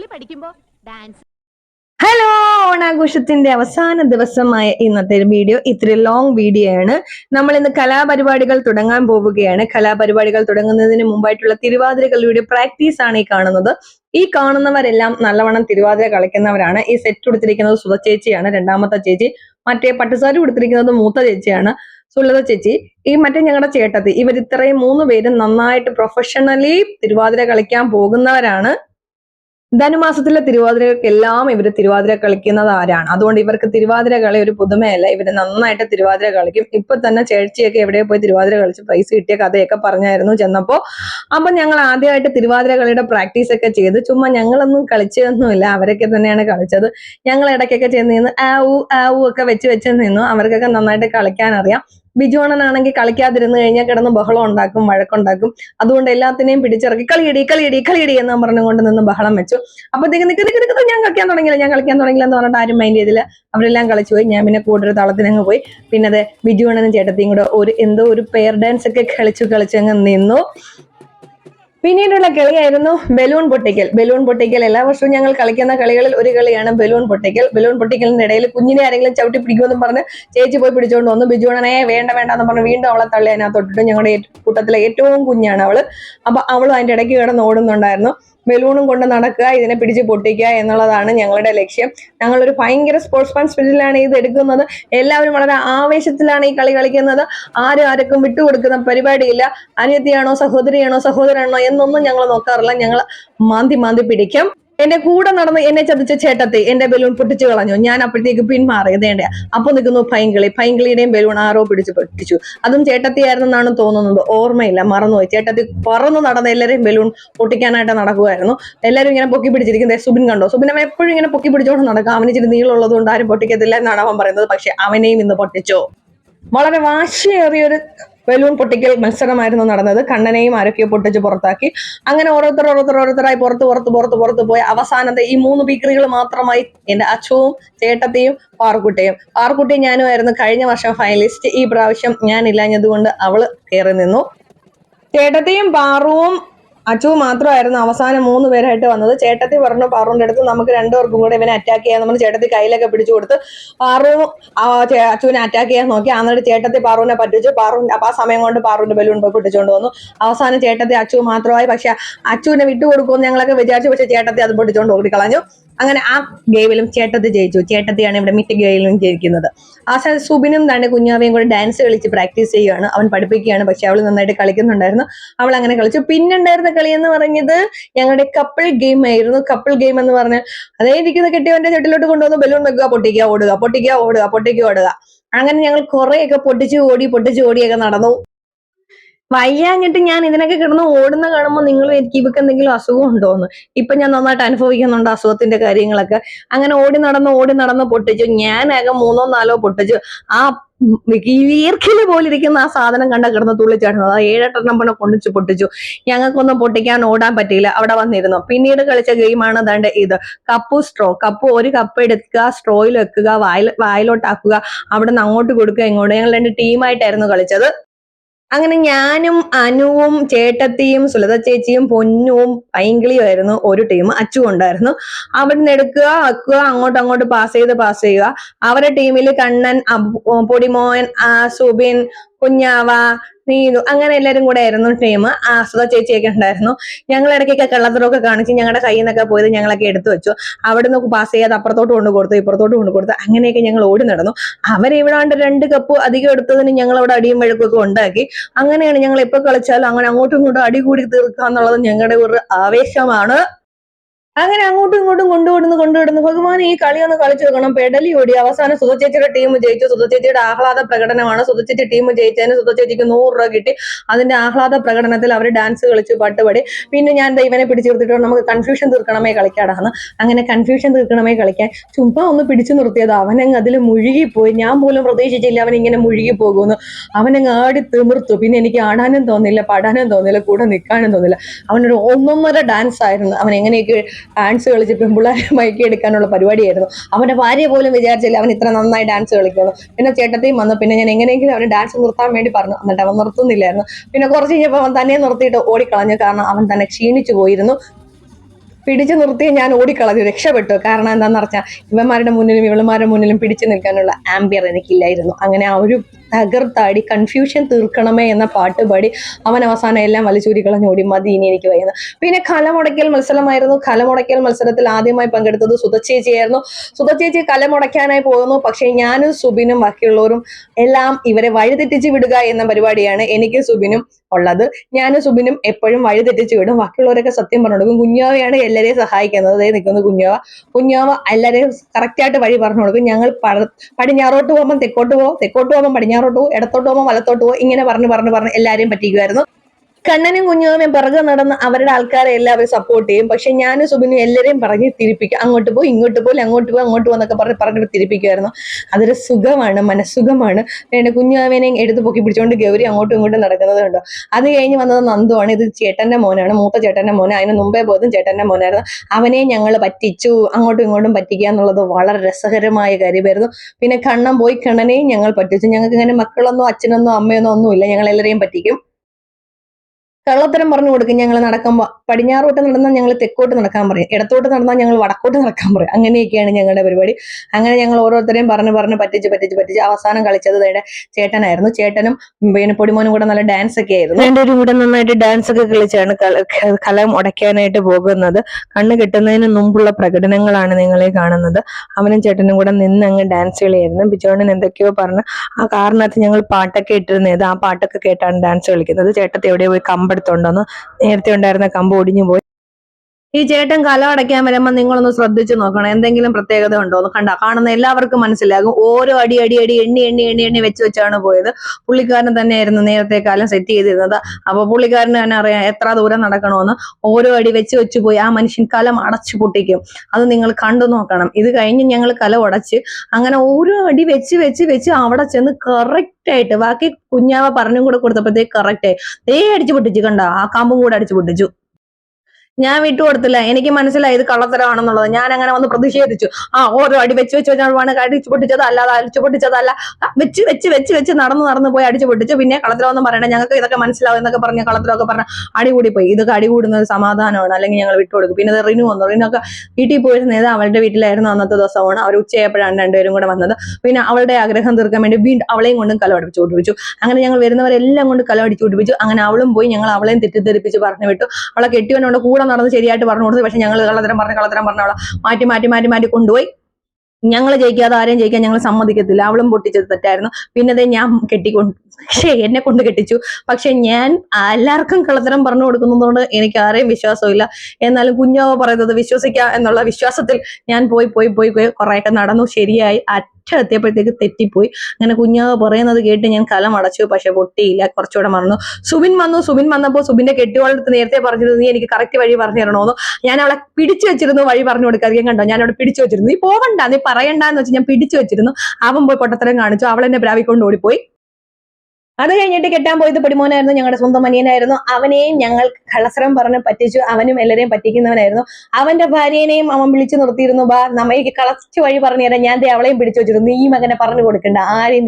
സ്കൂളിൽ പഠിക്കുമ്പോ dance hello ഓണാഘോഷത്തിന്റെ അവസാന ദിവസമായ ഇന്നത്തെ വീഡിയോ ഇത്ര ലോങ് വീഡിയോ ആണ്. നമ്മൾ ഇന്ന് കലാപരിപാടികൾ തുടങ്ങാൻ പോവുകയാണ്. കലാപരിപാടികൾ തുടങ്ങുന്നതിന് മുമ്പായിട്ടുള്ള തിരുവാതിരകളുടെ പ്രാക്ടീസ് ആണ് ഈ കാണുന്നത്. ഈ കാണുന്നവരെല്ലാം നല്ലവണ്ണം തിരുവാതിര കളിക്കുന്നവരാണ്. ഈ സെറ്റ് കൊടുത്തിരിക്കുന്നത് സുധ ചേച്ചിയാണ് രണ്ടാമത്തെ ചേച്ചി. മറ്റേ പട്ടുസാരി കൊടുത്തിരിക്കുന്നത് മൂത്ത ചേച്ചിയാണ് സുലത ചേച്ചി. ഈ മറ്റേ ഞങ്ങളുടെ ചേട്ടത്തി. ഇവർ ഇത്രയും മൂന്ന് പേരും നന്നായിട്ട് പ്രൊഫഷണലി തിരുവാതിര കളിക്കാൻ പോകുന്നവരാണ്. ധനുമാസത്തിലെ തിരുവാതിരകൾക്കെല്ലാം ഇവർ തിരുവാതിര കളിക്കുന്നത് ആരാണ്? അതുകൊണ്ട് ഇവർക്ക് തിരുവാതിര കളി ഒരു പുതുമയല്ല. ഇവർ നന്നായിട്ട് തിരുവാതിര കളിക്കും. ഇപ്പൊ തന്നെ ചേച്ചിയൊക്കെ എവിടെ പോയി തിരുവാതിര കളിച്ച് പ്രൈസ് കിട്ടിയ കഥയൊക്കെ പറഞ്ഞായിരുന്നു ചെന്നപ്പോ. അപ്പൊ ഞങ്ങൾ ആദ്യമായിട്ട് തിരുവാതിര കളിയുടെ പ്രാക്ടീസ് ഒക്കെ ചെയ്ത്. ചുമ്മാ ഞങ്ങളൊന്നും കളിച്ചതൊന്നുമില്ല. അവരൊക്കെ തന്നെയാണ് കളിച്ചത്. ഞങ്ങൾ ഇടയ്ക്കൊക്കെ ചെന്ന് നിന്ന് ആ ഊ ആ ഊ ഒക്കെ വെച്ച് വെച്ച് നിന്നു അവർക്കൊക്കെ നന്നായിട്ട് കളിക്കാൻ അറിയാം. ബിജുവണനാണെങ്കിൽ കളിക്കാതിരുന്ന് കഴിഞ്ഞാൽ കിടന്ന് ബഹളം ഉണ്ടാക്കും വഴക്കുണ്ടാക്കും. അതുകൊണ്ട് എല്ലാത്തിനെയും പിടിച്ചിറക്കി കളിയടി കളിയടി കളിയടി എന്ന് പറഞ്ഞുകൊണ്ട് നിന്ന് ബഹളം വെച്ചു. അപ്പോഴത്തേക്ക് നിൽക്കുന്നത് ഞാൻ കളിക്കാൻ തുടങ്ങിയില്ല ഞാൻ കളിക്കാൻ തുടങ്ങില്ല എന്ന് പറഞ്ഞിട്ട് ആരും മൈൻഡ് ചെയ്തില്ല. അവരെല്ലാം കളിച്ചു പോയി ഞാൻ പിന്നെ കൂടുതൽ തളത്തിനങ്ങ് പോയി. പിന്നെ അതെ ബിജുവണ്ണനും ചേട്ടത്തിയും കൂടെ ഒരു എന്തോ ഒരു പെയർ ഡാൻസ് ഒക്കെ കളിച്ചു കളിച്ചങ്ങ് നിന്നു. പിന്നീടുള്ള കളിയായിരുന്നു ബലൂൺ പൊട്ടിക്കൽ. ബലൂൺ പൊട്ടിക്കൽ എല്ലാ വർഷവും ഞങ്ങൾ കളിക്കുന്ന കളികളിൽ ഒരു കളിയാണ് ബലൂൺ പൊട്ടിക്കൽ. ബലൂൺ പൊട്ടിക്കലിന്റെ ഇടയിൽ കുഞ്ഞിനെ ആരെങ്കിലും ചവിട്ടി പിടിക്കുമെന്നും പറഞ്ഞ് ചേച്ചി പോയി പിടിച്ചുകൊണ്ട് വന്നു. ബിജുണനെ വേണ്ട വേണ്ട എന്ന് പറഞ്ഞ് വീണ്ടും അവളെ തള്ളി അതിനകത്തോട്ടിട്ട് ഞങ്ങളുടെ കൂട്ടത്തിലെ ഏറ്റവും കുഞ്ഞാണ് അവൾ. അപ്പൊ അവളും അതിന്റെ ഇടയ്ക്ക് കിടന്ന് ഓടുന്നുണ്ടായിരുന്നു. ബലൂണും കൊണ്ട് നടക്കുക ഇതിനെ പിടിച്ച് പൊട്ടിക്കുക എന്നുള്ളതാണ് ഞങ്ങളുടെ ലക്ഷ്യം. ഞങ്ങളൊരു ഭയങ്കര സ്പോർട്സ് മാൻ സ്പിരിറ്റിലാണ് ഇത് എടുക്കുന്നത്. എല്ലാവരും വളരെ ആവേശത്തിലാണ് ഈ കളി കളിക്കുന്നത്. ആരും ആർക്കും വിട്ടുകൊടുക്കുന്ന പരിപാടിയില്ല. അനിയത്തിയാണോ സഹോദരിയാണോ സഹോദരനാണോ എന്നൊന്നും ഞങ്ങൾ നോക്കാറില്ല. ഞങ്ങൾ മാന്തി മാന്തി പിടിക്കും. എന്റെ കൂടെ നടന്ന് എന്നെ ചതിച്ച ചേട്ടത്തെ എന്റെ ബലൂൺ പൊട്ടിച്ചു കളഞ്ഞു. ഞാൻ അപ്പോഴത്തേക്ക് പിന്മാറി ഇതേണ്ട അപ്പൊ നിൽക്കുന്നു പൈങ്കിളി. പൈങ്കിളിയുടെയും ബലൂൺ ആരോ പിടിച്ച് പൊട്ടിച്ചു. അതും ചേട്ടത്തിയായിരുന്നെന്നാണ് തോന്നുന്നത്. ഓർമ്മയില്ല. മറന്നുപോയി. ചേട്ടത്തി പറന്നു നടന്ന എല്ലാവരെയും ബലൂൺ പൊട്ടിക്കാനായിട്ട് നടക്കുമായിരുന്നു എല്ലാരും ഇങ്ങനെ പൊക്കി പിടിച്ചിരിക്കുന്നത് സുബിൻ കണ്ടോ? സുബിൻ അവൻ എപ്പോഴും ഇങ്ങനെ പൊക്കി പിടിച്ചോണ്ട് നടക്കും. അവന് ഇച്ചിരി നീളമുള്ളത് കൊണ്ട് ആരും പൊട്ടിക്കത്തില്ല എന്നാണ് അവൻ പറയുന്നത്. പക്ഷെ അവനെയും ഇന്ന് പൊട്ടിച്ചോ. വളരെ വാശിയേറിയ ഒരു ബലൂൺ പൊട്ടിക്കൽ മത്സരമായിരുന്നു നടന്നത്. കണ്ണനെയും ആരൊക്കെയോ പൊട്ടിച്ച് പുറത്താക്കി. അങ്ങനെ ഓരോരുത്തർ ഓരോരുത്തർ ഓരോരുത്തരായി പുറത്ത് പുറത്ത് പുറത്ത് പുറത്ത് പോയി. അവസാനത്തെ ഈ മൂന്ന് ബീക്കറികൾ മാത്രമായി എന്റെ അച്ഛവും ചേട്ടത്തെയും പാർക്കുട്ടിയും പാർക്കുട്ടിയും ഞാനും ആയിരുന്നു കഴിഞ്ഞ വർഷം ഫൈനലിസ്റ്റ് ഈ പ്രാവശ്യം ഞാൻ ഇല്ലാഞ്ഞതുകൊണ്ട് അവൾ കയറി നിന്നു. ചേട്ടത്തെയും പാറുവും അച്ചുവും മാത്രമായിരുന്നു അവസാനം മൂന്ന് പേരായിട്ട് വന്നത്. ചേട്ടത്തി പറഞ്ഞു പാറുവിന്റെ അടുത്ത് നമുക്ക് രണ്ടുപേർക്കും കൂടെ ഇവനെ അറ്റാക്ക് ചെയ്യാൻ നമ്മൾ ചേട്ടത്തി കയ്യിലൊക്കെ പിടിച്ചു കൊടുത്ത് പാറു അച്ചുവിനെ അറ്റാക്ക് ചെയ്യാൻ നോക്കി. അന്നിട്ട് ചേട്ടത്തി പാറുവിനെ പറ്റിച്ചു. പാറുവിന്റെ അപ്പൊ ആ സമയം കൊണ്ട് പാറുവിന്റെ ബലൂൺ പോയി പിടിച്ചുകൊണ്ട് വന്നു. അവസാനം ചേട്ടത്തി അച്ചു മാത്രമായി. പക്ഷെ അച്ചുവിനെ വിട്ടുകൊടുക്കുമെന്ന് ഞങ്ങളൊക്കെ വിചാരിച്ചു. പക്ഷെ ചേട്ടത്തി അത് പൊട്ടിച്ചുകൊണ്ട് ഓടിക്കളഞ്ഞു. അങ്ങനെ ആ ഗെയിമിലും ചേട്ടത്തി ജയിച്ചു. ചേട്ടത്തിയാണ് ഇവിടെ മിറ്റ് ഗെയിലും ജയിക്കുന്നത്. ആ അവസാനം സുബിനും തന്നെ കുഞ്ഞാവയും കൂടെ ഡാൻസ് കളിച്ച് പ്രാക്ടീസ് ചെയ്യുകയാണ് അവൻ പഠിപ്പിക്കുകയാണ് പക്ഷെ അവൾ നന്നായിട്ട് കളിക്കുന്നുണ്ടായിരുന്നു. അവൾ അങ്ങനെ കളിച്ചു. പിന്നെ ഉണ്ടായിരുന്ന കളി എന്ന് പറഞ്ഞത് ഞങ്ങളുടെ കപ്പിൾ ഗെയിം ആയിരുന്നു. കപ്പിൾ ഗെയിം എന്ന് പറഞ്ഞാൽ അതേ ഇരിക്കുന്ന കെട്ടിയവന്റെ ചെട്ടിലോട്ട് കൊണ്ടുവന്ന് ബലൂൺ വെക്കുക പൊട്ടിക്കുക ഓടുക പൊട്ടിക്കുക ഓടുക പൊട്ടിക്കുക ഓടുക. അങ്ങനെ ഞങ്ങൾ കുറെയൊക്കെ പൊട്ടിച്ചു ഓടി പൊട്ടിച്ചു ഓടിയൊക്കെ നടന്നു. വയ്യാഞ്ഞിട്ട് ഞാൻ ഇതിനൊക്കെ കിടന്ന് ഓടുന്ന കാണുമ്പോൾ നിങ്ങൾ എനിക്ക് ഇവക്ക് എന്തെങ്കിലും അസുഖം ഉണ്ടോന്ന്? ഇപ്പൊ ഞാൻ നന്നായിട്ട് അനുഭവിക്കുന്നുണ്ട് അസുഖത്തിന്റെ കാര്യങ്ങളൊക്കെ. അങ്ങനെ ഓടി നടന്ന് ഓടി നടന്ന് പൊട്ടിച്ചു. ഞാനാകെ മൂന്നോ നാലോ പൊട്ടിച്ചു. ആ ഈർക്കിൽ പോലിരിക്കുന്ന ആ സാധനം കണ്ട കിടന്ന് തുള്ളിച്ചാടുന്നത് ആ ഏഴെട്ടെണ്ണം പണം കൊണ്ടിച്ച് പൊട്ടിച്ചു. ഞങ്ങൾക്കൊന്നും പൊട്ടിക്കാൻ ഓടാൻ പറ്റിയില്ല. അവിടെ വന്നിരുന്നു. പിന്നീട് കളിച്ച ഗെയിമാണ് അതാണ്ട് ഇത്. Cup straw. കപ്പ് ഒരു കപ്പ് എടുക്കുക സ്ട്രോയിൽ വെക്കുക വായിൽ വായിലോട്ടാക്കുക അവിടെ നിന്ന് അങ്ങോട്ട് കൊടുക്കുക ഇങ്ങോട്ട്. ഞങ്ങൾ രണ്ട് ടീമായിട്ടായിരുന്നു കളിച്ചത്. അങ്ങനെ ഞാനും അനുവും ചേട്ടത്തിയും സുലത ചേച്ചിയും പൊന്നുവും പൈങ്കിളിയുമായിരുന്നു ഒരു ടീം അച്ചു ഉണ്ടായിരുന്നു. അവിടുന്ന് എടുക്കുക വെക്കുക അങ്ങോട്ട് അങ്ങോട്ട് പാസ് ചെയ്ത് പാസ് ചെയ്യുക. അവരുടെ ടീമിൽ കണ്ണൻ പൊടിമോൻ സുബിൻ കുഞ്ഞാവ നീതു അങ്ങനെ എല്ലാരും കൂടെ ആയിരുന്നു ടീം ആസ്വദ ചേച്ചിയൊക്കെ ഉണ്ടായിരുന്നു. ഞങ്ങൾ ഇടയ്ക്കൊക്കെ കള്ളത്തരമൊക്കെ കാണിച്ച് ഞങ്ങളുടെ കയ്യിൽ നിന്നൊക്കെ പോയത് ഞങ്ങളൊക്കെ എടുത്തു വെച്ചു. അവിടുന്ന് പാസ് ചെയ്യാതെ അപ്പുറത്തോട്ട് കൊണ്ട് കൊടുത്തു ഇപ്പുറത്തോട്ട് കൊണ്ട് കൊടുത്തു. അങ്ങനെയൊക്കെ ഞങ്ങൾ ഓടി നടന്നു. അവരിവിടാണ്ട് രണ്ട് കപ്പ് അധികം എടുത്തതിന് ഞങ്ങൾ അവിടെ അടിയും വഴക്കൊക്കെ ഉണ്ടാക്കി. അങ്ങനെയാണ് ഞങ്ങൾ എപ്പോ കളിച്ചാലും അങ്ങനെ അങ്ങോട്ടും ഇങ്ങോട്ടും അടി കൂടി തീർക്കുക എന്നുള്ളത് ഞങ്ങളുടെ ഒരു ആവേശമാണ്. അങ്ങനെ അങ്ങോട്ടും ഇങ്ങോട്ടും കൊണ്ടുവിടുന്നു കൊണ്ടുവിടുന്നു. ഭഗവാൻ ഈ കളി ഒന്ന് കളിച്ചു വെക്കണം പെടലി ഓടി. അവസാനം സുധചേച്ചിയുടെ ടീം ജയിച്ചു. സുധചേച്ചിയുടെ ആഹ്ലാദ പ്രകടനമാണ്. സുധചേച്ചി ടീം ജയിച്ചതിന് സുധചേച്ചിക്ക് നൂറ് രൂപ കിട്ടി. അതിന്റെ ആഹ്ലാദ പ്രകടനത്തിൽ അവർ ഡാൻസ് കളിച്ചു പാട്ടുപാടി. പിന്നെ ഞാൻ ഇവനെ പിടിച്ചു നിർത്തിയിട്ട് നമുക്ക് കൺഫ്യൂഷൻ തീർക്കണമേ കളിക്കാടാന്ന് അങ്ങനെ കൺഫ്യൂഷൻ തീർക്കണമേ കളിക്കാൻ. ചുമ്മാ ഒന്ന് പിടിച്ചു നിർത്തിയത് അവനങ്ങ് അതിൽ മുഴുകിപ്പോയി. ഞാൻ പോലും പ്രതീക്ഷിച്ചില്ല അവൻ ഇങ്ങനെ മുഴുകി പോകുമെന്ന്. അവനങ്ങ് ആടി തിമിർത്തു. പിന്നെ എനിക്ക് ആടാനും തോന്നില്ല പാടാനും തോന്നില്ല കൂടെ നിൽക്കാനും തോന്നില്ല. അവനൊരു ഒന്നൊന്നര ഡാൻസ് ആയിരുന്നു. അവൻ എങ്ങനെയൊക്കെ ഡാൻസ് കളിച്ച് പെൺപിള്ളേരെ മയക്കി എടുക്കാനുള്ള പരിപാടിയായിരുന്നു. അവന്റെ ഭാര്യ പോലും വിചാരിച്ചില്ല അവൻ ഇത്ര നന്നായി ഡാൻസ് കളിക്കുള്ളൂ പിന്നെ ചേട്ടത്തെയും വന്നു. പിന്നെ ഞാൻ എങ്ങനെയെങ്കിലും അവന് ഡാൻസ് നിർത്താൻ വേണ്ടി പറഞ്ഞു. എന്നിട്ട് അവൻ നിർത്തുന്നില്ലായിരുന്നു. പിന്നെ കുറച്ച് കഴിഞ്ഞപ്പോൾ അവൻ തന്നെ നിർത്തിയിട്ട് ഓടിക്കളഞ്ഞു. കാരണം അവൻ തന്നെ ക്ഷീണിച്ചു പോയിരുന്നു. പിടിച്ചു നിർത്തി ഞാൻ ഓടിക്കളഞ്ഞു. രക്ഷപ്പെട്ടു. കാരണം എന്താണെന്ന് പറഞ്ഞാൽ ഇവന്മാരുടെ മുന്നിലും ഇവളുമാരുടെ മുന്നിലും പിടിച്ചു നിൽക്കാനുള്ള ആംബിയർ എനിക്കില്ലായിരുന്നു. അങ്ങനെ ആ ഒരു തകർത്താടി കൺഫ്യൂഷൻ തീർക്കണമേ എന്ന പാട്ട് പാടി അവൻ അവസാനം എല്ലാം വലിച്ചൂരി കളഞ്ഞോടി മതി ഇനി എനിക്ക് വയ്യുന്നത് പിന്നെ കലമുടക്കൽ മത്സരമായിരുന്നു. കലമുടക്കൽ മത്സരത്തിൽ ആദ്യമായി പങ്കെടുത്തത് സുതച്ചേച്ചിയായിരുന്നു സുതച്ചേച്ചി കലമുടക്കാനായി പോകുന്നു. പക്ഷേ ഞാനും സുബിനും ബാക്കിയുള്ളവരും എല്ലാം ഇവരെ വഴിതെറ്റിച്ച് വിടുക എന്ന പരിപാടിയാണ് എനിക്ക് സുബിനും ഉള്ളത്. ഞാനും സുബിനും എപ്പോഴും വഴി തെറ്റിച്ച് വിടും. ബാക്കിയുള്ളവരൊക്കെ സത്യം പറഞ്ഞു കൊടുക്കും കുഞ്ഞാവയാണ് എല്ലാവരെയും സഹായിക്കുന്നത്. അതേ നിൽക്കുന്നത് കുഞ്ഞാവ. കുഞ്ഞാവ എല്ലാവരെയും കറക്റ്റായിട്ട് വഴി പറഞ്ഞു കൊടുക്കും. ഞങ്ങൾ പട- പടിഞ്ഞാറോട്ട് പോകുമ്പോൾ തെക്കോട്ട് പോകും തെക്കോട്ട് പോകുമ്പോൾ പടിഞ്ഞാറോട്ട് പോകും ഇടത്തോട്ട് പോകുമ്പോൾ വലത്തോട്ട് പോകും ഇങ്ങനെ പറഞ്ഞു പറഞ്ഞു പറഞ്ഞു എല്ലാവരെയും പറ്റിക്കുമായിരുന്നു. കണ്ണനും കുഞ്ഞുമാമയും പിറകെ നടന്ന് അവരുടെ ആൾക്കാരെ എല്ലാവരും സപ്പോർട്ട് ചെയ്യും. പക്ഷെ ഞാനും സുബിനും എല്ലാവരെയും പറഞ്ഞ് തിരിപ്പിക്കും. അങ്ങോട്ട് പോയി ഇങ്ങോട്ട് പോയി അങ്ങോട്ട് പോയി അങ്ങോട്ട് പോകുന്നൊക്കെ പറഞ്ഞ് പറഞ്ഞിട്ട് തിരിപ്പിക്കുമായിരുന്നു അതൊരു സുഖമാണ് മനസ്സുഖമാണ്. എന്റെ കുഞ്ഞുമാമേനെ എടുത്ത് പൊക്കി പിടിച്ചുകൊണ്ട് ഗൗരി അങ്ങോട്ടും ഇങ്ങോട്ടും നടക്കുന്നത് കണ്ടോ? അത് കഴിഞ്ഞ് വന്നത് നന്ദുവാണ്. ഇത് ചേട്ടന്റെ മോനാണ് മൂത്ത ചേട്ടന്റെ മോനെ. അതിന് മുമ്പേ പോയതും ചേട്ടന്റെ മോനായിരുന്നു. അവനെ ഞങ്ങൾ പറ്റിച്ചു അങ്ങോട്ടും ഇങ്ങോട്ടും പറ്റിക്കുക എന്നുള്ളത് വളരെ രസകരമായ കാര്യമായിരുന്നു. പിന്നെ കണ്ണൻ പോയി കണ്ണനെയും ഞങ്ങൾ പറ്റിച്ചു. ഞങ്ങൾക്ക് ഇങ്ങനെ മക്കളൊന്നോ അച്ഛനൊന്നോ അമ്മയൊന്നും ഒന്നുമില്ല. ഞങ്ങൾ എല്ലാവരെയും പറ്റിക്കും. കള്ളത്തരം പറഞ്ഞു കൊടുക്കും ഞങ്ങൾ നടക്കുമ്പോൾ പടിഞ്ഞാറോട്ട് നടന്നാൽ ഞങ്ങൾ തെക്കോട്ട് നടക്കാൻ പറയും. ഇടത്തോട്ട് നടന്നാൽ ഞങ്ങൾ വടക്കോട്ട് നടക്കാൻ പറയും. അങ്ങനെയൊക്കെയാണ് ഞങ്ങളുടെ പരിപാടി. അങ്ങനെ ഞങ്ങൾ ഓരോരുത്തരെയും പറഞ്ഞ് പറഞ്ഞ് പറ്റിച്ച് പറ്റിച്ച് പറ്റിച്ച് അവസാനം കളിച്ചത് അതിന്റെ ചേട്ടനായിരുന്നു. ചേട്ടനും പിന്നെ പൊടിമോനും കൂടെ നല്ല ഡാൻസ് ഒക്കെ ആയിരുന്നു. രണ്ടുപേരും കൂടെ നന്നായിട്ട് ഡാൻസ് ഒക്കെ കളിച്ചാണ് കലം ഉടയ്ക്കാനായിട്ട് പോകുന്നത്. കണ്ണ് കെട്ടുന്നതിന് മുമ്പുള്ള പ്രകടനങ്ങളാണ് നിങ്ങളെ കാണുന്നത്. അവനും ചേട്ടനും കൂടെ നിന്ന് അങ്ങ് ഡാൻസ് കളിയായിരുന്നു. ബിജോണൻ എന്തൊക്കെയോ പറഞ്ഞ് ആ കാറിനകത്ത് ഞങ്ങൾ പാട്ടൊക്കെ ഇട്ടിരുന്നത്. ആ പാട്ടൊക്കെ കേട്ടാണ് ഡാൻസ് കളിക്കുന്നത്. ചേട്ടത്തെ എവിടെ പോയി കമ്പെടുത്തുണ്ടോന്ന് നേരത്തെ ഉണ്ടായിരുന്ന കമ്പ് ഒടിഞ്ഞു പോയി. ഈ ചേട്ടൻ കല അടയ്ക്കാൻ വരുമ്പോൾ നിങ്ങളൊന്ന് ശ്രദ്ധിച്ചു നോക്കണം. എന്തെങ്കിലും പ്രത്യേകത ഉണ്ടോ എന്ന് കണ്ട. കാണുന്ന എല്ലാവർക്കും മനസ്സിലാകും. ഓരോ അടി അടി അടി എണ്ണി എണ്ണി എണ്ണി എണ്ണി വെച്ച് വെച്ചാണ് പോയത്. പുള്ളിക്കാരൻ തന്നെയായിരുന്നു നേരത്തെ കാലം സെറ്റ് ചെയ്തിരുന്നത്. അപ്പൊ പുള്ളിക്കാരന് തന്നെ അറിയാം എത്ര ദൂരം നടക്കണമെന്ന് ഓരോ അടി വെച്ച് വെച്ച് പോയി ആ മനുഷ്യൻ കലം അടച്ചു പൊട്ടിക്കും. അത് നിങ്ങൾ കണ്ടു നോക്കണം. ഇത് കഴിഞ്ഞ് ഞങ്ങൾ കല ഉടച്ച് അങ്ങനെ ഓരോ അടി വെച്ച് വെച്ച് വെച്ച് അവിടെ ചെന്ന് കറക്റ്റ് ആയിട്ട് ബാക്കി കുഞ്ഞാവ പറഞ്ഞും കൂടെ കൊടുത്തപ്പോഴത്തേക്ക് കറക്റ്റ് ആയി. ദേ അടിച്ചു പൊട്ടിച്ചു കണ്ടോ? ആ കാമ്പും കൂടെ അടിച്ചു പൊട്ടിച്ചു. ഞാൻ വിട്ടു കൊടുത്തില്ല. എനിക്ക് മനസ്സിലായി ഇത് കള്ളത്തരമാണെന്നുള്ളത്. ഞാൻ അങ്ങനെ വന്ന് പ്രതിഷേധിച്ചു. ആ ഓരോ അടി വെച്ച് വെച്ച് വെച്ചാണ് അടിച്ചു പൊട്ടിച്ചതല്ല അടിച്ചു പൊട്ടിച്ചതല്ല. വെച്ച് വെച്ച് വെച്ച് വെച്ച് നടന്ന് നടന്ന് പോയി അടിച്ചു പൊട്ടിച്ചു. പിന്നെ കളത്തിലൊന്നും പറയണ്ട ഞങ്ങൾക്ക് ഇതൊക്കെ മനസ്സിലാവും എന്നൊക്കെ പറഞ്ഞ കളത്തിലൊക്കെ പറഞ്ഞ അടി കൂടി പോയി ഇതൊക്കെ അടി കൂടുന്നത് സമാധാനമാണ്. അല്ലെങ്കിൽ ഞങ്ങൾ വിട്ടുകൊടുക്കും പിന്നെ റിനു വന്നു. റിനൊക്കെ വീട്ടിൽ പോയിരുന്നത് അവളുടെ വീട്ടിലായിരുന്നു അന്നത്തെ ദിവസമാണ്. അവർ ഉച്ചയായപ്പോഴാണ് രണ്ടുപേരും കൂടെ വന്നത്. പിന്നെ അവളുടെ ആഗ്രഹം തീർക്കാൻ വേണ്ടി വീണ്ടും അവളെയും കൊണ്ടും കല അടിച്ചു പൊട്ടിപ്പിച്ചു അങ്ങനെ ഞങ്ങൾ വരുന്നവരെല്ലാം കൊണ്ട് കല അടിച്ചു പൊട്ടിപ്പിച്ചു അങ്ങനെ അവളും പോയി ഞങ്ങൾ അവളെയും തെറ്റിദ്ധരിപ്പിച്ച് പറഞ്ഞു വിട്ടു. അവളെ കെട്ടിയവനോട് കൂടെ നടന്ന് ശരിയായിട്ട് പറഞ്ഞു കൊടുത്തു. പക്ഷെ ഞങ്ങൾ കള്ളത്തരം പറഞ്ഞ് കള്ളത്തരം പറഞ്ഞവളെ മാറ്റി മാറ്റി മാറ്റി മാറ്റി കൊണ്ടുപോയി. ഞങ്ങൾ ജയിക്കാതെ ആരെയും ജയിക്കാൻ ഞങ്ങൾ സമ്മതിക്കത്തില്ല. അവളും പൊട്ടിച്ചത് തെറ്റായിരുന്നു. പിന്നെ ദേ ഞാൻ കെട്ടിക്കൊണ്ട് പക്ഷേ എന്നെ കൊണ്ട് കെട്ടിച്ചു. പക്ഷെ ഞാൻ എല്ലാവർക്കും കള്ളത്തരം പറഞ്ഞു കൊടുക്കുന്നതുകൊണ്ട് എനിക്ക് ആരെയും വിശ്വാസമില്ല എന്നാലും കുഞ്ഞാവ പറയുന്നത് വിശ്വസിക്കാം എന്നുള്ള വിശ്വാസത്തിൽ ഞാൻ പോയി പോയി പോയി പോയി കുറേയൊക്കെ നടന്നു. ശരിയായി. അറ്റ എത്തിയപ്പോഴത്തേക്ക് തെറ്റിപ്പോയി. അങ്ങനെ കുഞ്ഞാവ് പറയുന്നത് കേട്ട് ഞാൻ കലം അടച്ചു പക്ഷെ പൊട്ടിയില്ല. കുറച്ചുകൂടെ മറന്നു. സുബിൻ വന്നു. സുബിൻ വന്നപ്പോൾ സുബിന്റെ കെട്ടുവാളത്ത് നേരത്തെ പറഞ്ഞിരുന്നു നീ എനിക്ക് കറക്റ്റ് വഴി പറഞ്ഞു തരണോന്ന്. ഞാൻ അവളെ പിടിച്ചു വെച്ചിരുന്നു വഴി പറഞ്ഞു കൊടുക്കാതിരിക്കാൻ കണ്ടോ? ഞാൻ അവിടെ പിടിച്ചു വെച്ചിരുന്നു. നീ പോവണ്ട നീ പറയണ്ടെന്ന് വെച്ച് ഞാൻ പിടിച്ചു വെച്ചിരുന്നു. അവൻ പോയി പൊട്ടത്തരം കാണിച്ചു. അവൾ എന്നെ ബ്രാവിക്കൊണ്ട് ഓടിപ്പോയി അത് കഴിഞ്ഞിട്ട് കെട്ടാൻ പോയത് പടിമോനായിരുന്നു ഞങ്ങളുടെ സ്വന്തം അനിയനായിരുന്നു. അവനെയും ഞങ്ങൾ കള്ളസരം പറഞ്ഞ് പറ്റിച്ചു അവനും എല്ലാരെയും പറ്റിക്കുന്നവനായിരുന്നു. അവന്റെ ഭാര്യനെയും അവൻ വിളിച്ചു നിർത്തിയിരുന്നു ബാ നമ്മയ്ക്ക് കളച്ച് വഴി പറഞ്ഞു തരാം ഞാൻ അവളെയും പിടിച്ചു വെച്ചിരുന്നു. നീ മകനെ പറഞ്ഞു കൊടുക്കണ്ട ആരെയും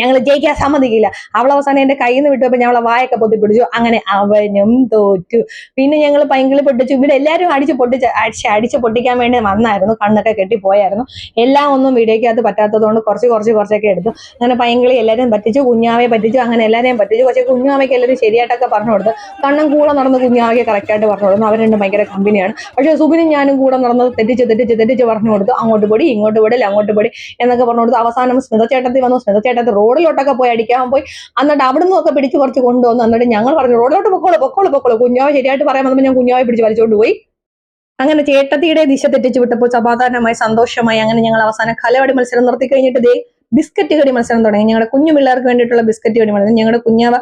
ഞങ്ങൾ ജയിക്കാൻ സമ്മതിക്കില്ല. അവൾ അവസാനം എന്റെ കയ്യിൽ നിന്ന് വിട്ടപ്പോൾ ഞങ്ങളെ വായൊക്കെ പൊത്തി പിടിച്ചു അങ്ങനെ അവനും തോറ്റു. പിന്നെ ഞങ്ങൾ പൈങ്കിളി പൊട്ടിച്ചു. ഇവിടെ എല്ലാവരും അടിച്ച് പൊട്ടിച്ച് അടിച്ച് അടിച്ച് പൊട്ടിക്കാൻ വേണ്ടി വന്നായിരുന്നു. കണ്ണൊക്കെ കെട്ടി പോയായിരുന്നു. എല്ലാം ഒന്നും വീഡിയോക്കകത്ത് പറ്റാത്തതുകൊണ്ട് കുറച്ച് കുറച്ച് കുറച്ചൊക്കെ എടുത്തു. അങ്ങനെ പൈങ്കിളി എല്ലാവരും പറ്റിച്ചു കുഞ്ഞാവെ പറ്റിച്ചു. അങ്ങനെ എല്ലാവരെയും പറ്റിച്ചു പക്ഷേ കുഞ്ഞാമയ്ക്ക് എല്ലാവരും ശരിയായിട്ടൊക്കെ പറഞ്ഞു കൊടുത്ത് കണ്ണും കൂടെ നടന്ന് കുഞ്ഞാമയ്ക്ക് കറക്റ്റായിട്ട് പറഞ്ഞു കൊടുത്തു. അവർ രണ്ടും ഭയങ്കര കമ്പനിയാണ്. പക്ഷേ സുബിനും ഞാനും കൂടെ നടന്ന് തെറ്റിച്ച് തെറ്റിച്ച് തെറ്റിച്ച് പറഞ്ഞു കൊടുത്തു. അങ്ങോട്ട് പൊടി ഇങ്ങോട്ട് പൊടി അങ്ങോട്ട് പൊടി എന്നൊക്കെ പറഞ്ഞു കൊടുത്തു. അവസാനം സ്മിത ചേട്ടത്തി വന്നു. സ്മിത ചേട്ടത്തി റോഡിലോട്ടൊക്കെ പോയി അടിക്കാൻ പോയി. എന്നിട്ട് അവിടെ നിന്നൊക്കെ പിടിച്ച് കുറച്ച് കൊണ്ടുവന്നു. എന്നിട്ട് ഞങ്ങൾ പറഞ്ഞു റോഡിലോട്ട് പൊക്കോളൂ പൊക്കോളൂ പൊക്കോളൂ. കുഞ്ഞാവ ശരിയായിട്ട് പറയാൻ വന്നപ്പോൾ ഞാൻ കുഞ്ഞാവെ പിടിച്ച് വലിച്ചുകൊണ്ട് പോയി. അങ്ങനെ ചേട്ടത്തിയുടെ ദിശ തെറ്റിച്ച് വിട്ടപ്പോൾ സമാധാനമായി സന്തോഷമായി. അങ്ങനെ ഞങ്ങൾ അവസാനം കലവടി മത്സരം നിർത്തി കഴിഞ്ഞിട്ട് ദേ ബിസ്ക്കറ്റ് കടി മത്സരം തുടങ്ങി. ഞങ്ങളുടെ കുഞ്ഞു പിള്ളേർക്ക് വേണ്ടിയിട്ടുള്ള ബിസ്ക്കറ്റ് കടി മത്സരം. ഞങ്ങളുടെ കുഞ്ഞാവ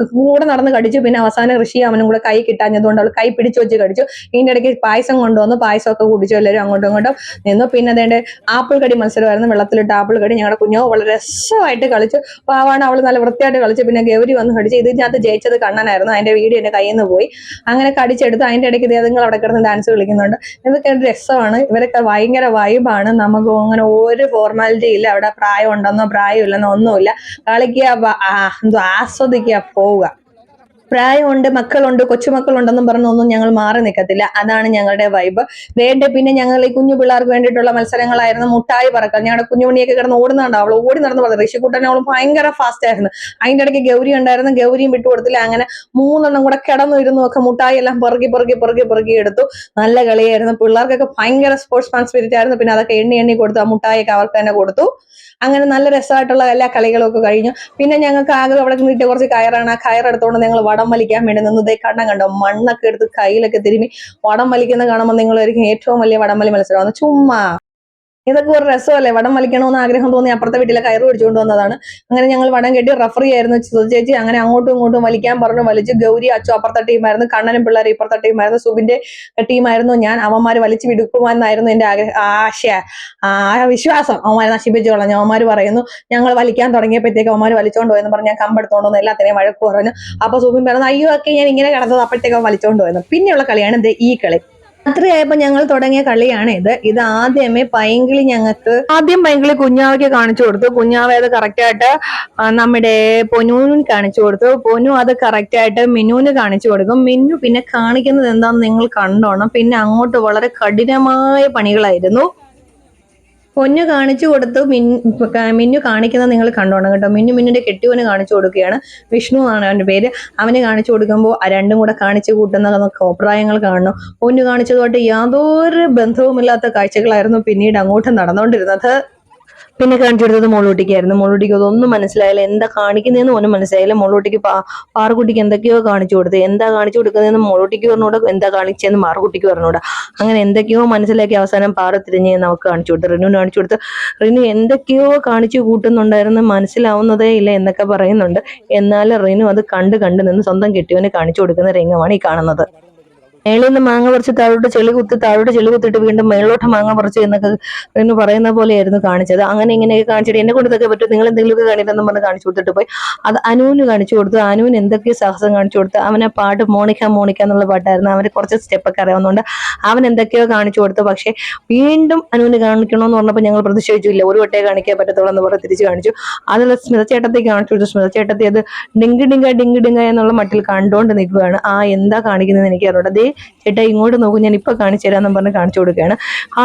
കൂടെ നടന്ന് കടിച്ചു. പിന്നെ അവസാനം ഋഷി അവനും കൂടെ കൈ കിട്ടാഞ്ഞതുകൊണ്ട് അവൾ കൈ പിടിച്ചു വെച്ച് കടിച്ചു. ഇതിന്റെ ഇടയ്ക്ക് പായസം കൊണ്ടുവന്നു. പായസമൊക്കെ കുടിച്ചു. എല്ലാവരും അങ്ങോട്ടും ഇങ്ങോട്ടും നിന്നു. പിന്നെ അതേണ്ട ആപ്പിൾ കടി മത്സരമായിരുന്നു. വെള്ളത്തിലിട്ട് ആപ്പിൾ കടി ഞങ്ങളുടെ കുഞ്ഞോ വളരെ രസമായിട്ട് കളിച്ചു. പാവാണ് അവൾ നല്ല വൃത്തിയായിട്ട് കളിച്ചു. പിന്നെ ഗൗരി വന്ന് കടിച്ചു. ഇതിനകത്ത് ജയിച്ചത് കണ്ണനായിരുന്നു. അതിന്റെ വീഡിയോ എന്റെ കയ്യിൽ നിന്ന് പോയി. അങ്ങനെ കടിച്ചെടുത്ത്. അതിന്റെ ഇടയ്ക്ക് നിങ്ങൾ അവിടെ കിടന്ന് ഡാൻസ് കളിക്കുന്നുണ്ട്. ഇതൊക്കെ ഒരു രസമാണ്. ഇവരൊക്കെ ഭയങ്കര വൈബാണ് നമുക്ക് അങ്ങനെ ഒരു ഫോർമാലിറ്റി ഇല്ല. അവിടെ പ്രായം ഉണ്ടെന്നോ പ്രായം ഇല്ലെന്നോ ഒന്നുമില്ല. കളിക്കുക എന്തോ ആസ്വദിക്കുക പോവുക. പ്രായമുണ്ട് മക്കളുണ്ട് കൊച്ചുമക്കളുണ്ടെന്നും പറഞ്ഞൊന്നും ഞങ്ങൾ മാറി നിൽക്കത്തില്ല. അതാണ് ഞങ്ങളുടെ വൈബ് വേണ്ട പിന്നെ ഞങ്ങൾ ഈ കുഞ്ഞു പിള്ളേർക്ക് വേണ്ടിയിട്ടുള്ള മത്സരങ്ങളായിരുന്നു. മുട്ടായി പറക്കൽ. ഞങ്ങളുടെ കുഞ്ഞുമണിയൊക്കെ കിടന്ന് ഓടുന്നുണ്ട് അവൾ ഓടി നടന്ന് പറഞ്ഞു ഋഷിക്കുട്ടനെ അവൾ ഭയങ്കര ഫാസ്റ്റ് ആയിരുന്നു. അതിന്റെ ഇടയ്ക്ക് ഗൗരി ഉണ്ടായിരുന്നു. ഗൗരിയും വിട്ടു കൊടുത്തില്ല. അങ്ങനെ മൂന്നെണ്ണം കൂടെ കിടന്നു ഇരുന്നു ഒക്കെ മുട്ടായി എല്ലാം പെറുക്കി പെറുക്കി പെറുക്കി പെറുക്കി എടുത്തു. നല്ല കളിയായിരുന്നു. പിള്ളേർക്കൊക്കെ ഭയങ്കര സ്പോർട്സ് മാൻ സ്പിരിറ്റ് ആയിരുന്നു. പിന്നെ അതൊക്കെ എണ്ണി എണ്ണി കൊടുത്തു. ആ മുട്ടായിയൊക്കെ അവർക്ക് തന്നെ കൊടുത്തു. അങ്ങനെ നല്ല രസമായിട്ടുള്ള എല്ലാ കളികളൊക്കെ കഴിഞ്ഞു. പിന്നെ ഞങ്ങൾക്ക് ആകെ അവിടെ കിട്ടിയ കുറച്ച് കയറാണ്. ആ കയറെടുത്തോണ്ട് ഞങ്ങൾ വടം വലിക്കാൻ വേണ്ടി നിന്നു. ഇതേ കണ്ണം കണ്ടോ? മണ്ണൊക്കെ എടുത്ത് കയ്യിലൊക്കെ തിരുമി വടം വലിക്കുന്ന കാണുമ്പോൾ നിങ്ങളായിരിക്കും ഏറ്റവും വലിയ വടം വലി മത്സരമാണ്. ചുമ്മാ. ഇതൊക്കെ ഒരു രസമല്ലേ? വടം വലിക്കണമെന്ന് ആഗ്രഹം തോന്നി അപ്പുറത്തെ വീട്ടിലെ കയറ് പിടിച്ചുകൊണ്ട് വന്നതാണ്. അങ്ങനെ ഞങ്ങൾ വടം കെട്ടി റഫറി ചെയ്യായിരുന്നു ചേച്ചി അങ്ങനെ അങ്ങോട്ടും ഇങ്ങോട്ടും വലിക്കാൻ പറഞ്ഞു. വലിച്ചു ഗൗരി അച്ചു അപ്പുറത്തെ ടീമായിരുന്നു കണ്ണനും പിള്ളേർ ഇപ്പുറത്തെ ടീമായിരുന്നു സുബിന്റെ ടീമായിരുന്നു ഞാൻ അവന്മാര് വലിച്ചു വിടുക്കുവാന്നായിരുന്നു എന്റെ ആഗ്രഹം ആശ ആ വിശ്വാസം. അവന്മാരെ നശിപ്പിച്ചോളാം അവന്മാര് പറയുന്നു ഞങ്ങൾ വലിക്കാൻ തുടങ്ങിയപ്പോഴത്തേക്ക് അവന്മാര് വലിച്ചോണ്ട് പോയെന്ന് പറഞ്ഞ് ഞാൻ കമ്പെടുത്തോണ്ട് വന്നു എല്ലാത്തിനെയും വഴക്ക് പറഞ്ഞു. അപ്പൊ സുബിൻ പറഞ്ഞു അയ്യോ ഒക്കെ ഞാൻ ഇങ്ങനെ കിടന്നത് അപ്പോഴത്തേക്ക് അവൻ വലിച്ചോണ്ട് പോയെന്ന്. പിന്നെയുള്ള കളിയാണ് ഈ കളി. രാത്രിയായപ്പോ ഞങ്ങൾ തുടങ്ങിയ കളിയാണ് ഇത് ഇത് ആദ്യമേ പൈങ്കിളി ഞങ്ങൾക്ക് ആദ്യം പൈങ്കിളി കുഞ്ഞാവയ്ക്ക് കാണിച്ചു കൊടുത്തു. കുഞ്ഞാവ അത് കറക്റ്റ് ആയിട്ട് നമ്മുടെ പൊനുവിന് കാണിച്ചു കൊടുത്തു. പൊനു അത് കറക്റ്റ് ആയിട്ട് മിന്നുവിന് കാണിച്ചു കൊടുക്കും. മിന്നു പിന്നെ കാണിക്കുന്നത് എന്താണെന്ന് നിങ്ങൾ കണ്ടോണം. പിന്നെ അങ്ങോട്ട് വളരെ കഠിനമായ പണികളായിരുന്നു. പൊന്നു കാണിച്ചു കൊടുത്തു. മിന്നു കാണിക്കുന്നത് നിങ്ങൾ കണ്ടോണം കേട്ടോ. മിന്നു മിന്നുന്റെ കെട്ടിയവന് കാണിച്ചു കൊടുക്കുകയാണ്. വിഷ്ണു ആണ് അവന്റെ പേര്. അവന് കാണിച്ചു കൊടുക്കുമ്പോൾ ആ രണ്ടും കൂടെ കാണിച്ചു കൂട്ടുന്ന അഭിപ്രായങ്ങൾ കാണണം. പൊന്നു കാണിച്ചതുമായിട്ട് യാതൊരു ബന്ധവുമില്ലാത്ത കാഴ്ചകളായിരുന്നു പിന്നീട് അങ്ങോട്ട് നടന്നുകൊണ്ടിരുന്നത്. പിന്നെ കാണിച്ചു മോളൂട്ടിക്കായിരുന്നു. മോളൂട്ടിക്ക് അതൊന്നും മനസ്സിലായില്ല. എന്താ കാണിക്കുന്നതെന്ന് ഒന്നും മനസ്സിലായില്ല. മോളൂട്ടിക്ക് പാറുകുട്ടിക്ക് എന്തൊക്കെയോ കാണിച്ചു കൊടുത്ത്. എന്താ കാണിച്ചു കൊടുക്കുന്നതെന്ന് മോളൂട്ടിക്ക് പറഞ്ഞൂടാ എന്താ കാണിച്ചതെന്ന് മാറുകുട്ടിക്ക് പറഞ്ഞൂടാ അങ്ങനെ എന്തൊക്കെയോ മനസ്സിലാക്കി അവസാനം പാറ തിരിഞ്ഞ് നമുക്ക് കാണിച്ചു കൊടുത്തു. റിനു കാണിച്ചു കൊടുത്ത്. റിനു എന്തൊക്കെയോ കാണിച്ചു കൂട്ടുന്നുണ്ടായിരുന്നു. മനസ്സിലാവുന്നതേ ഇല്ല എന്നൊക്കെ പറയുന്നുണ്ട്. എന്നാൽ റിനു അത് കണ്ട് കണ്ട് നിന്ന് സ്വന്തം കെട്ടിയവന് കാണിച്ചു കൊടുക്കുന്ന രംഗമാണ് ഈ കാണുന്നത്. മേളിൽ നിന്ന് മാങ്ങ പറിച്ച് താഴോട്ട് ചെളി കുത്തി താഴോട്ട് ചെളി കുത്തിട്ട് വീണ്ടും മേളിലോട്ട് മാങ്ങ പറിച്ച് എന്നൊക്കെ എന്ന് പറയുന്ന പോലെയായിരുന്നു കാണിച്ചത്. അങ്ങനെ ഇങ്ങനെയൊക്കെ കാണിച്ചിട്ട് എന്നെ കൊണ്ട് പറ്റും. നിങ്ങൾ എന്തെങ്കിലുമൊക്കെ കാണിട്ടെന്നും പറഞ്ഞ് കാണിച്ചു കൊടുത്തിട്ട് പോയി. അത് അനുവിന് കാണിച്ചു കൊടുത്തു. അനുവിന് എന്തൊക്കെയോ സാഹസം കാണിച്ചു കൊടുത്തു. അവനെ പാട്ട് മോണിക്ക മോണിക്ക എന്നുള്ള പാട്ടായിരുന്നു. അവന് കുറച്ച് സ്റ്റെപ്പൊക്കെ അറിയാവുന്നതുകൊണ്ട് അവൻ എന്തൊക്കെയോ കാണിച്ചു കൊടുത്തു. പക്ഷേ വീണ്ടും അനുവിന് കാണിക്കണമെന്ന് പറഞ്ഞപ്പോൾ ഞങ്ങൾ പ്രതിഷേധിച്ചു ഇല്ല ഒരു വട്ടേ കാണിക്കാൻ പറ്റത്തുള്ളൂ എന്ന് പറഞ്ഞ് തിരിച്ചു കാണിച്ചു. അതിൽ സ്മിത കാണിച്ചു കൊടുത്തു. സ്മിത ചേട്ടത്തി അത് ഡിങ്ക് ഡിങ്ക ഡിങ്ക് എന്നുള്ള മട്ടിൽ കണ്ടുകൊണ്ട് നിൽക്കുകയാണ്. ആ എന്താ കാണിക്കുന്നതെന്ന് എനിക്ക് അറിയാം ദേ ചേട്ടാ ഇങ്ങോട്ട് നോക്കും ഞാൻ ഇപ്പൊ കാണിച്ചു തരാമെന്നും പറഞ്ഞ് കാണിച്ചു കൊടുക്കുകയാണ്.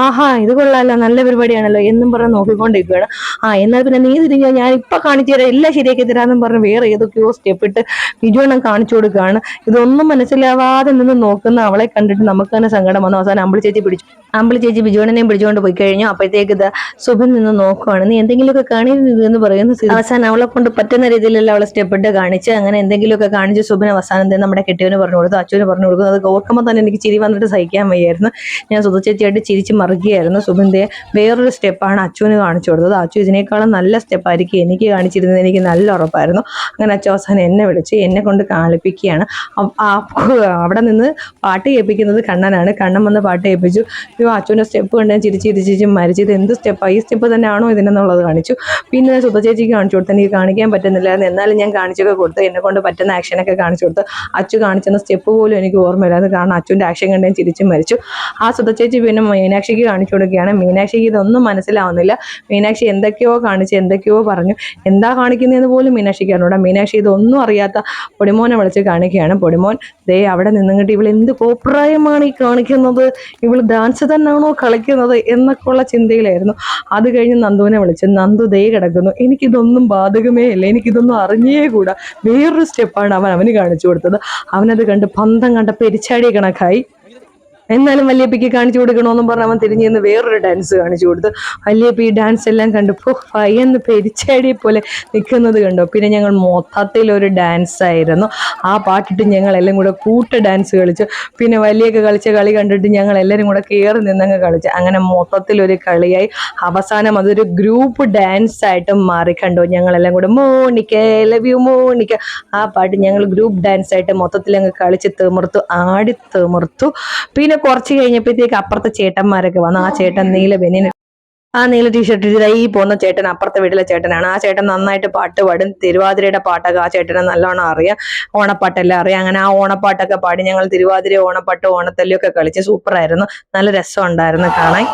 ആഹാ ഇത് കൊള്ളാമല്ലോ നല്ല പരിപാടിയാണല്ലോ എന്നും പറഞ്ഞ് നോക്കിക്കൊണ്ടിരിക്കുകയാണ്. ആ എന്നാൽ പിന്നെ നീ തിരിഞ്ഞോ ഞാൻ ഇപ്പൊ കാണിച്ചു തരാം എല്ലാം ശരിയാക്കി തരാമെന്നും പറഞ്ഞ് വേറെ ഏതൊക്കെയോ സ്റ്റെപ്പ് ഇട്ട് ബിജുവണ്ണം കാണിച്ചു കൊടുക്കുകയാണ്. ഇതൊന്നും മനസ്സിലാവാതെ നിന്ന് നോക്കുന്ന അവളെ കണ്ടിട്ട് നമുക്ക് തന്നെ സങ്കടം വന്നു. അവസാനം അമ്പിളി ചേച്ചി പിടിച്ചു. അമ്പിളി ചേച്ചി ബിജുവണ്ണനെയും പിടിച്ചുകൊണ്ട് പോയി കഴിഞ്ഞു. അപ്പോഴത്തേക്ക് ഇത് സുബൻ നിന്ന് നോക്കുവാണ്. നീ എന്തെങ്കിലുമൊക്കെ കാണിയിരുന്നു എന്ന് പറയുന്നു. അവസാനം അവളെ കൊണ്ട് പറ്റുന്ന രീതിയിലുള്ള അവളെ സ്റ്റെപ്പ് ഇട്ട് കാണിച്ച് അങ്ങനെ എന്തെങ്കിലുമൊക്കെ കാണിച്ച് സുബിൻ അവസാനം നമ്മുടെ കെട്ടിയവന് പറഞ്ഞു കൊടുത്തു അച്ഛന് പറഞ്ഞു കൊടുക്കുന്നു അത് ഓർക്കുമ്പോൾ തന്നെ എനിക്ക് ചിരി വന്നിട്ട് സഹിക്കാൻ വയ്യായിരുന്നു. ഞാൻ സുധ ചേച്ചിയായിട്ട് ചിരിച്ച് മറുകയായിരുന്നു. സുബിന്റെ വേറൊരു സ്റ്റെപ്പാണ് അച്ചുവിന് കാണിച്ചു കൊടുത്തത്. അച്ചു ഇതിനേക്കാളും നല്ല സ്റ്റെപ്പായിരിക്കും എനിക്ക് കാണിച്ചിരുന്നത്. എനിക്ക് നല്ല ഉറപ്പായിരുന്നു. അങ്ങനെ അച്ചു അവസാനം എന്നെ വിളിച്ച് എന്നെ കൊണ്ട് കാണിപ്പിക്കുകയാണ് അവിടെ നിന്ന് പാട്ട് കേൾപ്പിക്കുന്നത് കണ്ണനാണ്. കണ്ണൻ വന്ന് പാട്ട് കേൾപ്പിച്ചു. അയ്യോ അച്ഛന്റെ സ്റ്റെപ്പ് കണ്ട് ഞാൻ ചിരിച്ച് ചിരിച്ച് മരിച്ചു. ഇത് എന്ത് സ്റ്റെപ്പാണ് ഈ സ്റ്റെപ്പ് തന്നെയാണോ ഇതിനെന്നുള്ളത് കാണിച്ചു. പിന്നെ ഞാൻ സുധ കാണിച്ചു കൊടുത്തു എനിക്ക് കാണിക്കാൻ പറ്റുന്നില്ലായിരുന്നു. എന്നാലും ഞാൻ കാണിച്ചൊക്കെ കൊടുത്തു. എന്നെ കൊണ്ട് പറ്റുന്ന ആക്ഷനൊക്കെ കാണിച്ചു കൊടുത്തു. അച്ചു കാണിച്ചെന്ന സ്റ്റെപ്പ് പോലും എനിക്ക് ഓർമ്മയില്ലായിരുന്നു. കാരണം അച്ഛന്റെ ആക്ഷൻ കണ്ടേ ചിരിച്ചു മരിച്ചു. ആ സുധച്ചേച്ചി പിന്നെ മീനാക്ഷിക്ക് കാണിച്ചു കൊടുക്കുകയാണ്. മീനാക്ഷിക്ക് ഇതൊന്നും മനസ്സിലാവുന്നില്ല. മീനാക്ഷി എന്തൊക്കെയോ കാണിച്ച് എന്തൊക്കെയോ പറഞ്ഞു. എന്താ കാണിക്കുന്നതെന്ന് പോലും മീനാക്ഷിക്ക് അറിഞ്ഞൂടാ. മീനാക്ഷി ഇതൊന്നും അറിയാത്ത പൊടിമോനെ വിളിച്ച് കാണിക്കുകയാണ്. പൊടിമോൻ ദേ അവിടെ നിന്നിട്ട് ഇവൾ എന്ത് കോപ്രായമാണ് ഈ കാണിക്കുന്നത്? ഇവൾ ഡാൻസ് തന്നെയാണോ കളിക്കുന്നത് എന്നൊക്കെ ഉള്ള ചിന്തയിലായിരുന്നു. അത് കഴിഞ്ഞ് നന്ദുവിനെ വിളിച്ച് നന്ദു ദേ കിടക്കുന്നു. എനിക്കിതൊന്നും ബാധകമേ അല്ല എനിക്കിതൊന്നും അറിഞ്ഞേ കൂടാ. വേറൊരു സ്റ്റെപ്പാണ് അവൻ അവന് കാണിച്ചു കൊടുത്തത്. അവനത് കണ്ട് പന്തം കണ്ട പെരിച്ചാടി পায়খানা খাই। എന്നാലും വല്യപ്പിക്ക് കാണിച്ചു കൊടുക്കണമെന്നും പറഞ്ഞ് അവൻ തിരിഞ്ഞു നിന്ന് വേറൊരു ഡാൻസ് കാണിച്ചു കൊടുത്തു. വല്യപ്പ ഈ ഡാൻസ് എല്ലാം കണ്ടു പോ ഭയന്ന് പെരിച്ചാടിയെ പോലെ നിൽക്കുന്നത് കണ്ടോ. പിന്നെ ഞങ്ങൾ മൊത്തത്തിൽ ഒരു ഡാൻസ് ആയിരുന്നു. ആ പാട്ടിട്ട് ഞങ്ങൾ എല്ലാം കൂടെ കൂട്ട ഡാൻസ് കളിച്ചു. പിന്നെ വലിയൊക്കെ കളിച്ച കളി കണ്ടിട്ട് ഞങ്ങൾ എല്ലാവരും കൂടെ കയറി നിന്നങ്ങ് കളിച്ചു. അങ്ങനെ മൊത്തത്തിൽ ഒരു കളിയായി. അവസാനം അതൊരു ഗ്രൂപ്പ് ഡാൻസ് ആയിട്ട് മാറി കണ്ടോ. ഞങ്ങളെല്ലാം കൂടെ മോണിക്ക ലവ് യു മോണിക്ക. ആ പാട്ട് ഞങ്ങൾ ഗ്രൂപ്പ് ഡാൻസ് ആയിട്ട് മൊത്തത്തിൽ അങ്ങ് കളിച്ച് തിമിർത്തു ആടി തിമിർത്തു. പിന്നെ കുറച്ച് കഴിഞ്ഞപ്പോഴത്തേക്ക് അപ്പുറത്തെ ചേട്ടന്മാരൊക്കെ വന്നു ആ ചേട്ടൻ നീല ബെനിന് ആ നീല ടീഷർട്ട് ഇതാ ഈ പോകുന്ന ചേട്ടൻ അപ്പുറത്തെ വീട്ടിലെ ചേട്ടനാണ്. ആ ചേട്ടൻ നന്നായിട്ട് പാട്ട് പാടും. തിരുവാതിരയുടെ പാട്ടൊക്കെ ആ ചേട്ടനെ നല്ലോണം അറിയാം. ഓണപ്പാട്ടെല്ലാം അറിയാം. അങ്ങനെ ആ ഓണപ്പാട്ടൊക്കെ പാടി ഞങ്ങൾ തിരുവാതിര ഓണപ്പാട്ട് ഓണത്തല്ലിയൊക്കെ കളിച്ച് സൂപ്പറായിരുന്നു നല്ല രസം ഉണ്ടായിരുന്നു കാണാൻ.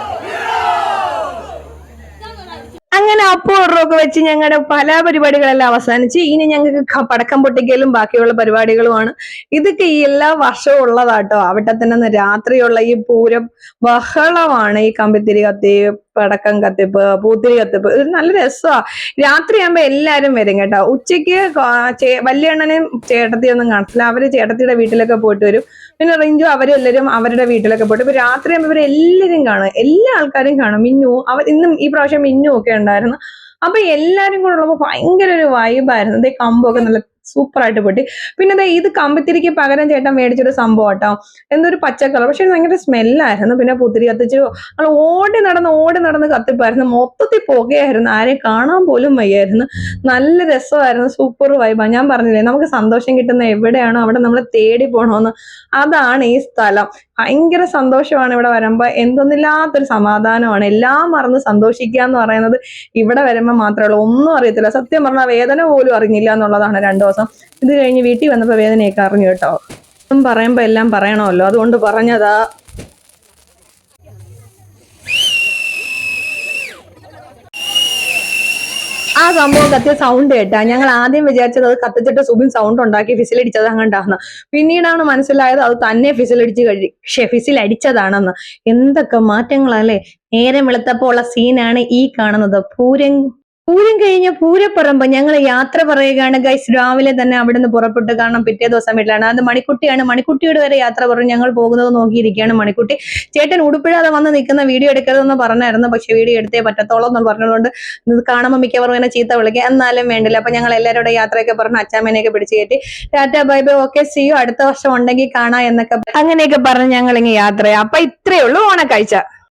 അങ്ങനെ അപ്പോറൊക്കെ വെച്ച് ഞങ്ങളുടെ പല പരിപാടികളെല്ലാം അവസാനിച്ച് ഇനി ഞങ്ങൾക്ക് പടക്കം പൊട്ടിക്കലും ബാക്കിയുള്ള പരിപാടികളുമാണ്. ഇതൊക്കെ ഈ എല്ലാ വർഷവും ഉള്ളതാട്ടോ. അവിടെ തന്നെ രാത്രിയുള്ള ഈ പൂരം ബഹളമാണ്. ഈ കമ്പിത്തിരി കത്തി പടക്കം കത്തിപ്പ് പൂത്തിരി കത്തിപ്പ്. ഇത് നല്ല രസമാ രാത്രിയാകുമ്പോ എല്ലാരും വരും കേട്ടോ. ഉച്ചയ്ക്ക് വല്യണ്ണനെയും ചേട്ടത്തിയൊന്നും കാണത്തില്ല. അവർ ചേട്ടത്തിയുടെ വീട്ടിലൊക്കെ പോയിട്ട് വരും. പിന്നെ റിഞ്ചു അവരും എല്ലാവരും അവരുടെ വീട്ടിലൊക്കെ പോയിട്ട്. ഇപ്പൊ രാത്രി ആകുമ്പോൾ ഇവർ എല്ലാരും കാണും. എല്ലാ ആൾക്കാരും കാണും. മിന്നു അവർ ഇന്നും ഈ പ്രാവശ്യം മിന്നു ഒക്കെ ഉണ്ടായിരുന്നു. അപ്പൊ എല്ലാരും കൂടെ ഉള്ളപ്പോ ഭയങ്കര ഒരു വൈബായിരുന്നു അതേ കമ്പൊക്കെ നല്ല സൂപ്പർ ആയിട്ട് പൊട്ടി. പിന്നെ അതെ ഇത് കമ്പിത്തിരിക്ക് പകരം ചേട്ടൻ മേടിച്ചൊരു സംഭവം കേട്ടോ എന്തൊരു പച്ച കളർ പക്ഷെ ഭയങ്കര സ്മെല്ലായിരുന്നു. പിന്നെ പുത്തിരി കത്തിച്ചു നമ്മൾ ഓടി നടന്ന് ഓടി നടന്ന് കത്തിപ്പായിരുന്നു. മൊത്തത്തിൽ പുകയായിരുന്നു. ആരെയും കാണാൻ പോലും വയ്യായിരുന്നു. നല്ല രസമായിരുന്നു. സൂപ്പർ വൈബാണ് ഞാൻ പറഞ്ഞില്ലേ നമുക്ക് സന്തോഷം കിട്ടുന്ന എവിടെയാണോ അവിടെ നമ്മൾ തേടി പോകണമെന്ന് അതാണ് ഈ സ്ഥലം. ഭയങ്കര സന്തോഷമാണ് ഇവിടെ വരുമ്പോ. എന്തൊന്നില്ലാത്തൊരു സമാധാനമാണ്. എല്ലാം മറന്ന് സന്തോഷിക്കുക എന്ന് പറയുന്നത് ഇവിടെ വരുമ്പോൾ മാത്രമേ ഉള്ളൂ. ഒന്നും അറിയത്തില്ല. സത്യം പറഞ്ഞാൽ വേദന പോലും അറിഞ്ഞില്ല എന്നുള്ളതാണ് രണ്ടു ദിവസം. ഇത് കഴിഞ്ഞ് വീട്ടിൽ വന്നപ്പോൾ വേദനയൊക്കെ അറിഞ്ഞു കേട്ടോ. ഒന്നും പറയുമ്പോ എല്ലാം പറയണമല്ലോ. അതുകൊണ്ട് പറഞ്ഞതാ. ആ സംഭവം കത്തിയ സൗണ്ട് കേട്ടാ. ഞങ്ങൾ ആദ്യം വിചാരിച്ചത് അത് കത്തിച്ചിട്ട് സുബിൻ സൗണ്ട് ഉണ്ടാക്കി ഫിസിലടിച്ചത് അങ്ങണ്ടാന്ന്. പിന്നീടാണ് മനസ്സിലായത് അത് തന്നെ ഫിസിലടിച്ച് കഴി ഷെ ഫിസിലടിച്ചതാണെന്ന് എന്തൊക്കെ മാറ്റങ്ങളല്ലേ? നേരം വെളുത്തപ്പോൾ ഉള്ള സീനാണ് ഈ കാണുന്നത്. പൂരം പൂരം കഴിഞ്ഞ പൂരപ്പറമ്പ് ഞങ്ങൾ യാത്ര പറയുകയാണ് ഗൈസ് രാവിലെ തന്നെ അവിടെ നിന്ന് പുറപ്പെട്ട് കാരണം പിറ്റേ ദിവസം വീട്ടിലാണ്. അത് മണിക്കുട്ടിയാണ്. മണിക്കുട്ടിയുടെ വരെ യാത്ര പറഞ്ഞു ഞങ്ങൾ പോകുന്നത് നോക്കിയിരിക്കുകയാണ് മണിക്കുട്ടി. ചേട്ടൻ ഉടുപ്പിടാതെ വന്ന് നിൽക്കുന്ന വീഡിയോ എടുക്കരുതെന്ന് പറഞ്ഞായിരുന്നു. പക്ഷെ വീഡിയോ എടുത്തേ പറ്റത്തോളം എന്ന് പറഞ്ഞതുകൊണ്ട് ഇത് കാണുമ്പോൾ മിക്കവാറും എന്നെ ചീത്ത വിളിക്കുക എന്നാലും വേണ്ടില്ല. അപ്പൊ ഞങ്ങൾ എല്ലാവരുടെ യാത്രയൊക്കെ പറഞ്ഞ് അച്ചാമ്മേനെയൊക്കെ പിടിച്ച് കയറ്റി. Tata bye bye. ഓക്കെ സിയോ അടുത്ത വർഷം ഉണ്ടെങ്കിൽ കാണാം എന്നൊക്കെ അങ്ങനെയൊക്കെ പറഞ്ഞ് ഞങ്ങൾ ഇങ്ങനെ യാത്രയാണ് അപ്പൊ ഇത്രയേ ഉള്ളൂ ഓണക്കാഴ്ച.